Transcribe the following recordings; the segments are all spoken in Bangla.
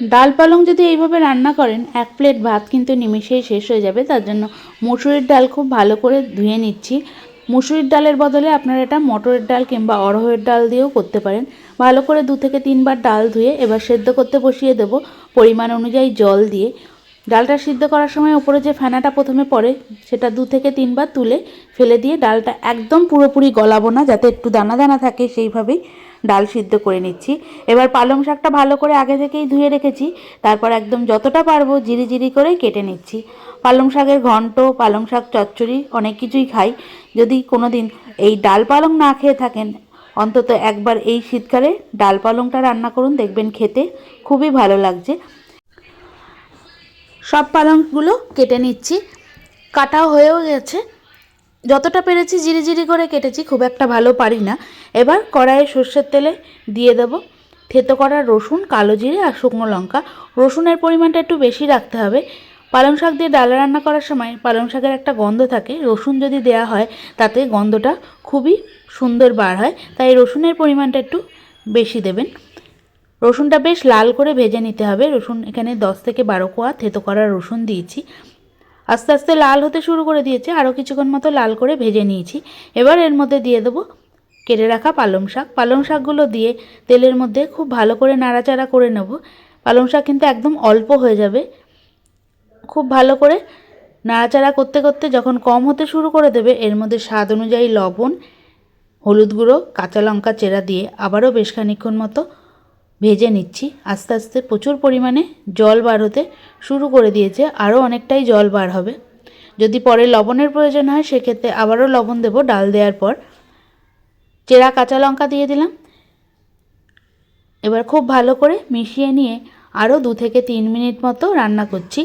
ডাল পালং যদি এইভাবে রান্না করেন, এক প্লেট ভাত কিন্তু নিমেষেই শেষ হয়ে যাবে। তার জন্য মুসুরির ডাল খুব ভালো করে ধুয়ে নিচ্ছি। মুসুরির ডালের বদলে আপনারা এটা মটরের ডাল কিংবা অড়হরের ডাল দিয়েও করতে পারেন। ভালো করে দু থেকে তিনবার ডাল ধুয়ে এবার সেদ্ধ করতে বসিয়ে দেব পরিমাণ অনুযায়ী জল দিয়ে। ডালটা সিদ্ধ করার সময় উপরে যে ফেনাটা প্রথমে পড়ে, সেটা দু থেকে তিনবার তুলে ফেলে দিয়ে ডালটা একদম পুরোপুরি গলাবো না, যাতে একটু দানা দানা থাকে সেইভাবেই। ডাল সিদ্ধ করে নিচ্ছি। এবার পালং শাকটা ভালো করে আগে থেকেই ধুয়ে রেখেছি। তারপর একদম যতটা পারব জিরি জিরি করে কেটে নিচ্ছি। পালং শাকের ঘন্ট, পালং শাক চচ্চড়ি, অনেক কিছুই খাই। যদি কোনো দিন এই ডাল পালং না খেয়ে থাকেন, অন্তত একবার এই শীতকালে ডাল পালংটা রান্না করুন, দেখবেন খেতে খুবই ভালো লাগছে। সব পালংগুলো কেটে নিচ্ছি। কাটাও হয়েও গেছে। যতটা পেরেছি জিরি জিরি করে কেটেছি, খুব একটা ভালো পারি না। এবার কড়াইয়ে সর্ষের তেলে দিয়ে দেব থেতো করা রসুন, কালো জিরে আর শুকনো লঙ্কা। রসুনের পরিমাণটা একটু বেশি রাখতে হবে। পালং শাক দিয়ে ডাল রান্না করার সময় পালং শাকের একটা গন্ধ থাকে। রসুন যদি দেয়া হয়, তাতে গন্ধটা খুবই সুন্দর বার হয়। তাই রসুনের পরিমাণটা একটু বেশি দেবেন। রসুনটা বেশ লাল করে ভেজে নিতে হবে। রসুন এখানে দশ থেকে বারো কোয়া থেতো করা রসুন দিয়েছি। আস্তে আস্তে লাল হতে শুরু করে দিয়েছে। আরও কিছুক্ষণ মতো লাল করে ভেজে নিয়েছি। এবার এর মধ্যে দিয়ে দেবো কেটে রাখা পালং শাক। পালং শাকগুলো দিয়ে তেলের মধ্যে খুব ভালো করে নাড়াচাড়া করে নেব। পালং শাক কিন্তু একদম অল্প হয়ে যাবে। খুব ভালো করে নাড়াচাড়া করতে করতে যখন কম হতে শুরু করে দেবে, এর মধ্যে স্বাদ অনুযায়ী লবণ, হলুদ গুঁড়ো, কাঁচা লঙ্কা চেরা দিয়ে আবারও বেশ খানিক্ষণ মতো ভেজে নিচ্ছি। আস্তে আস্তে প্রচুর পরিমাণে জল বার হতে শুরু করে দিয়েছে। আরও অনেকটাই জল বার হবে। যদি পরে লবণের প্রয়োজন হয়, সেক্ষেত্রে আবারও লবণ দেব ডাল দেওয়ার পর। চেরা কাঁচা লঙ্কা দিয়ে দিলাম। এবার খুব ভালো করে মিশিয়ে নিয়ে আরও দু থেকে তিন মিনিট মতো রান্না করছি।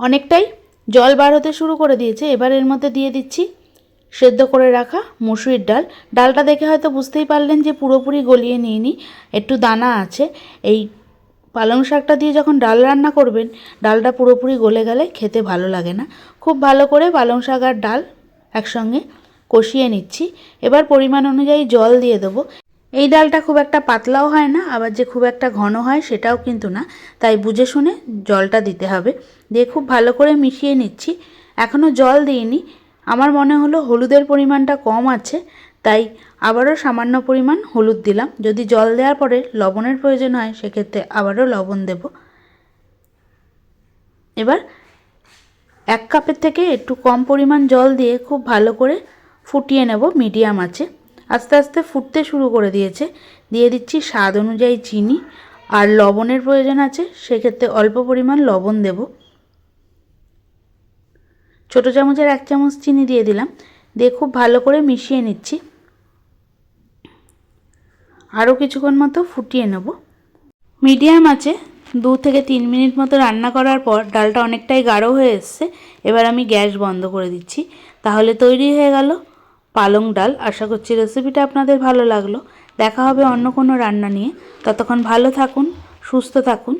অনেকটাই জল বার হতে শুরু করে দিয়েছে। এবার এর মধ্যে দিয়ে দিচ্ছি সেদ্ধ করে রাখা মুসুরির ডাল। ডালটা দেখে হয়তো বুঝতেই পারলেন যে পুরোপুরি গলিয়ে নিইনি। একটু দানা আছে। এই পালং শাকটা দিয়ে যখন ডাল রান্না করবেন, ডালটা পুরোপুরি গলে গেলে খেতে ভালো লাগে না। খুব ভালো করে পালং শাক আর ডাল একসঙ্গে কষিয়ে নিচ্ছি। এবার পরিমাণ অনুযায়ী জল দিয়ে দেবো। এই ডালটা খুব একটা পাতলাও হয় না, আবার যে খুব একটা ঘন হয় সেটাও কিন্তু না। তাই বুঝে শুনে জলটা দিতে হবে। দিয়ে খুব ভালো করে মিশিয়ে নিচ্ছি। এখনও জল দিইনি। আমার মনে হলো হলুদের পরিমাণটা কম আছে, তাই আবারও সামান্য পরিমাণ হলুদ দিলাম। যদি জল দেওয়ার পরে লবণের প্রয়োজন হয়, সেক্ষেত্রে আবারও লবণ দেব। এবার এক কাপের থেকে একটু কম পরিমাণ জল দিয়ে খুব ভালো করে ফুটিয়ে নেব, মিডিয়াম আছে। আস্তে আস্তে ফুটতে শুরু করে দিয়েছে। দিয়ে দিচ্ছি স্বাদ অনুযায়ী চিনি। আর লবণের প্রয়োজন আছে, সেক্ষেত্রে অল্প পরিমাণ লবণ দেব। ছোটো চামচের এক চামচ চিনি দিয়ে দিলাম। দিয়ে খুব ভালো করে মিশিয়ে নিচ্ছি। আরও কিছুক্ষণ মতো ফুটিয়ে নেব। মিডিয়াম আছে। দু থেকে তিন মিনিট মতো রান্না করার পর ডালটা অনেকটাই গাঢ় হয়ে এসছে। এবার আমি গ্যাস বন্ধ করে দিচ্ছি। তাহলে তৈরি হয়ে গেল পালং ডাল। আশা করছি রেসিপিটা আপনাদের ভালো লাগল। দেখা হবে অন্য কোনো রান্না নিয়ে। ততক্ষণ ভালো থাকুন, সুস্থ থাকুন।